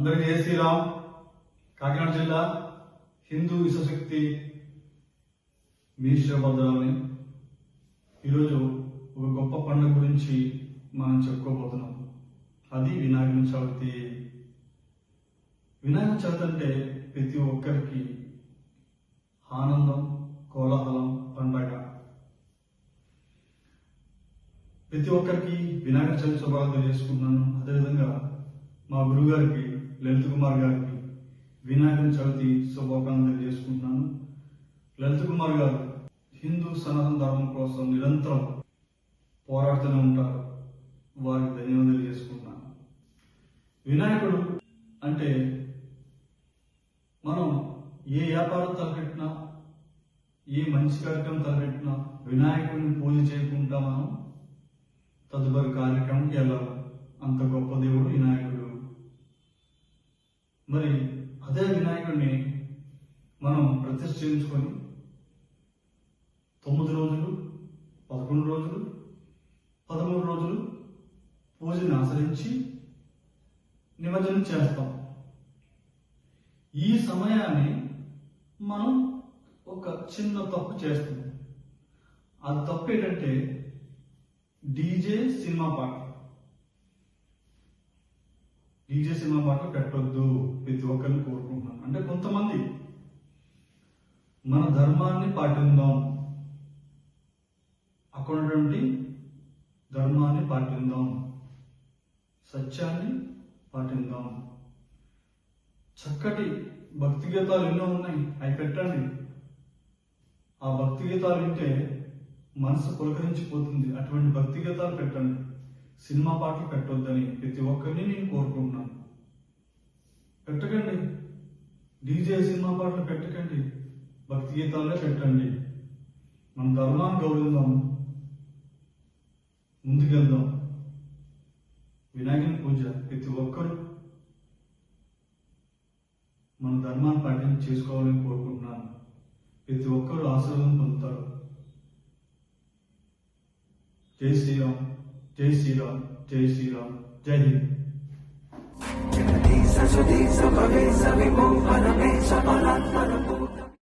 అందరికీ జయ శ్రీరామ్. కాకినాడ జిల్లా హిందూ విశ్వశక్తి మినిస్టర్ భద్రాలని ఈరోజు ఒక గొప్ప పండుగ గురించి మనం చెప్పుకోబోతున్నాం. అది వినాయక చవితి. వినాయక చవితి అంటే ప్రతి ఒక్కరికి ఆనందం కోలాహలం పండగ. ప్రతి ఒక్కరికి వినాయక చవితి శుభాలు తెలియజేసుకున్నాను అదేవిధంగా మా గురువుగారికి లలిత్ కుమార్ గారికి వినాయక చవితి శుభాకాంక్షలు చేసుకుంటున్నాను. లలిత్ కుమార్ గారు హిందూ సనాతన ధర్మం కోసం నిరంతరం పోరాడుతూనే ఉంటారు. వారికి ధన్యవాదాలు చేసుకుంటున్నాను. వినాయకుడు అంటే మనం ఏ వ్యాపారం తలపెట్టినా ఏ మంచి కార్యక్రమం తలపెట్టినా వినాయకుడిని పూజ చేయకుండా మనం తదుపరి కార్యక్రమంకి వెళ్ళాలి. అంత గొప్ప దేవుడు వినాయకుడు మరి అదే వినాయకుడిని మనం ప్రతిష్ఠించుకొని తొమ్మిది రోజులు పదకొండు రోజులు పదమూడు రోజులు పూజను ఆచరించి నిమజ్జనం చేస్తాం. ఈ సమయాన్ని మనం ఒక చిన్న తప్పు చేస్తాం ఆ తప్పు ఏంటంటే డీజే సినిమా పాట. డీజే సినిమా పాట పెట్టొద్దు ప్రతి ఒక్కరిని కోరుకుంటున్నాను అంటే కొంతమంది మన ధర్మాన్ని పాటిందాం. అక్కడ ఉన్నటువంటి ధర్మాన్ని పాటిందాం. సత్యాన్ని పాటిందాం. చక్కటి భక్తి గీతాలు ఎన్నో ఉన్నాయి. అవి పెట్టండి. ఆ భక్తి గీతాలు వింటే మనసు పులకరించిపోతుంది. అటువంటి భక్తి గీతాలు పెట్టండి. సినిమా పాటలు పెట్టొద్దని ప్రతి ఒక్కరిని నేను కోరుకుంటున్నాను. పెట్టకండి. డీజే సినిమా పాటలు పెట్టకండి. భక్తి గీతాలే పెట్టండి. మన ధర్మాన్ని గౌరవిద్దాం. ముందుకెళ్దాం. వినాయకుని పూజ ప్రతి ఒక్కరూ మన ధర్మాన్ని పాటించి చేసుకోవాలని కోరుకుంటున్నాను. ప్రతి ఒక్కరూ ఆశీర్వాదం పొందుతారు. జై శ్రీరామ్. జై శ్రీరామ్ జై శ్రీరామ్ జై హింద్. జగదీశ సుధీశ భవేశ విభో పరమేశ బలాత్మన భూత